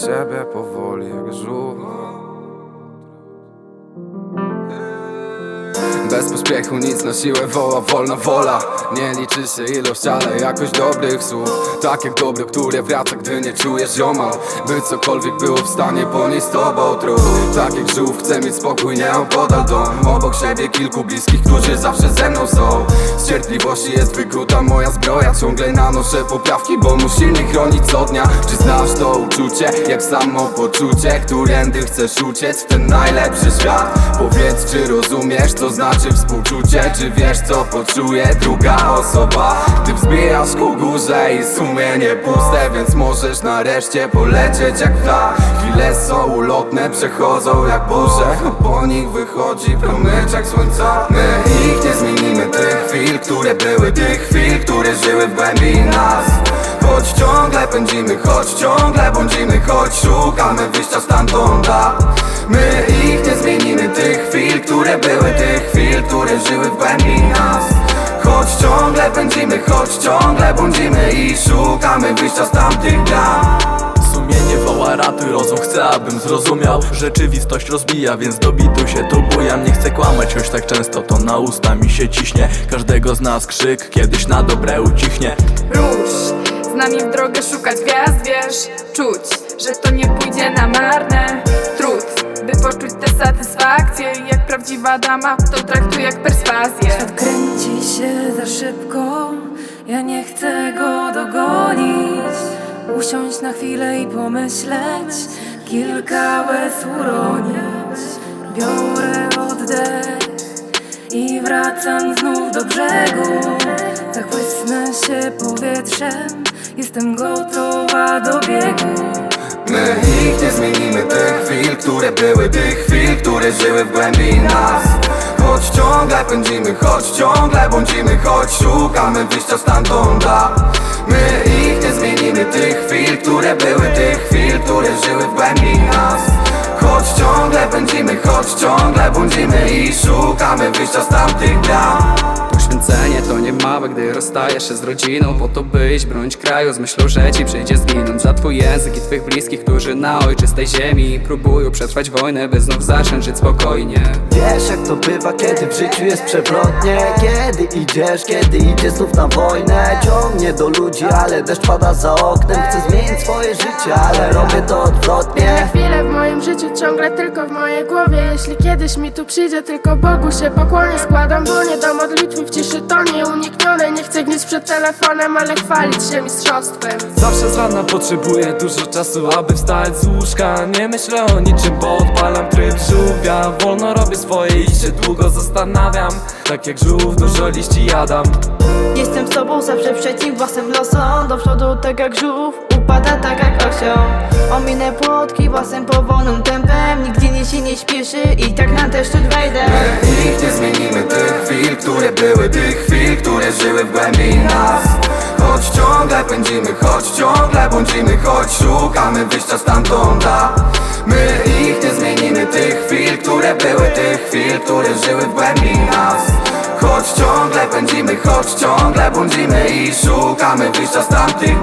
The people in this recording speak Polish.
siebie powoli jak żółw Bez pośpiechu nic na siłę woła wolna wola. Nie liczy się ilość, ale jakość dobrych słów. Tak jak dobro, które wraca, gdy nie czujesz ziomal. By cokolwiek było w stanie ponieść z tobą trup. Tak jak żółw chcę mieć spokój, nie opodal dom. Obok siebie kilku bliskich, którzy zawsze ze mną są. Z cierpliwości jest wykuta moja zbroja. Ciągle nanoszę poprawki, bo musi mnie chronić co dnia. Czy znasz to uczucie, jak samopoczucie Którędy chcesz uciec w ten najlepszy świat? Powiedz, czy rozumiesz, co znaczy współczucie Czy wiesz, co poczuje druga osoba? Ty wzbijasz ku górze i sumienie puste Więc możesz nareszcie polecieć jak ptak. Chwile są ulotne, przechodzą jak burze. Po nich wychodzi promyczek słońca. My ich nie zmienimy, tych chwil, które były Tych chwil, które żyły w głębi nas. Choć ciągle pędzimy, choć ciągle błądzimy Choć szukamy wyjścia stamtąd. My ich nie zmienimy, tych chwil, które były które żyły w głębi nas. Choć ciągle pędzimy, choć ciągle błądzimy I szukamy wyjścia z tamtych bram Sumienie woła ratuj, rozum chce abym zrozumiał. Rzeczywistość rozbija, więc do bitu się tu bujam. Nie chcę kłamać, choć tak często to na usta mi się ciśnie. Każdego z nas krzyk kiedyś na dobre ucichnie. Rusz z nami w drogę szukać gwiazd, wiesz? Czuć, że to nie pójdzie na marne poczuć tę satysfakcję Jak prawdziwa dama, to traktuj jak perswazję Świat kręci się za szybko, ja nie chcę go dogonić. Usiąść na chwilę i pomyśleć, kilka łez uronić. Biorę oddech i wracam znów do brzegu. Zachłysnę się powietrzem, jestem gotowa do biegu. My ich nie zmienimy, tych chwil, które były Tych chwil, które żyły w głębi nas. Choć ciągle pędzimy, choć ciągle błądzimy Choć szukamy wyjścia stamtąd My ich nie zmienimy, tych chwil, które były Tych chwil, które żyły w głębi nas. Choć ciągle pędzimy, choć ciągle błądzimy I szukamy wyjścia z tamtych bram Poświęcenie to nie małe, gdy rozstajesz się z rodziną. Po to byś bronić kraju z myślą, że ci przyjdzie zginąć Za twój język i twych bliskich, którzy na ojczystej ziemi Próbują przetrwać wojnę, by znów zacząć żyć spokojnie. Wiesz jak to bywa, kiedy w życiu jest przewrotnie? Kiedy idziesz, kiedy idzie znów na wojnę? Ciągnie do ludzi, ale deszcz pada za oknem. Chcę zmienić swoje życie, ale robię to odwrotnie. Chwile w moim życiu ciągle tylko w mojej głowie. Jeśli kiedyś mi tu przyjdzie, tylko Bogu się pokłonię Składam dłonie do modlitwy w ciszy to nieuniknione. Nie chcę gnieść przed telefonem, ale chwalić się mistrzostwem. Zawsze z rana potrzebuję dużo czasu, aby wstać z łóżka. Nie myślę o niczym, bo odpalam tryb żółwia. Wolno robię swoje i się długo zastanawiam. Tak jak żółw, dużo liści jadam. Jestem z tobą zawsze przeciw własnym losom. Do przodu tak jak żółw, upada tak jak osioł. Ominę płotki własnym powolnym tempem. Nigdzie nie się nie śpieszy i tak na też szczyt wejdę były Tych chwil, które żyły w głębi nas. Choć ciągle pędzimy, choć ciągle błądzimy Choć szukamy wyjścia stamtąd My ich nie zmienimy, tych chwil, które były Tych chwil, które żyły w głębi nas. Choć ciągle pędzimy, choć ciągle błądzimy I szukamy wyjścia z tamtych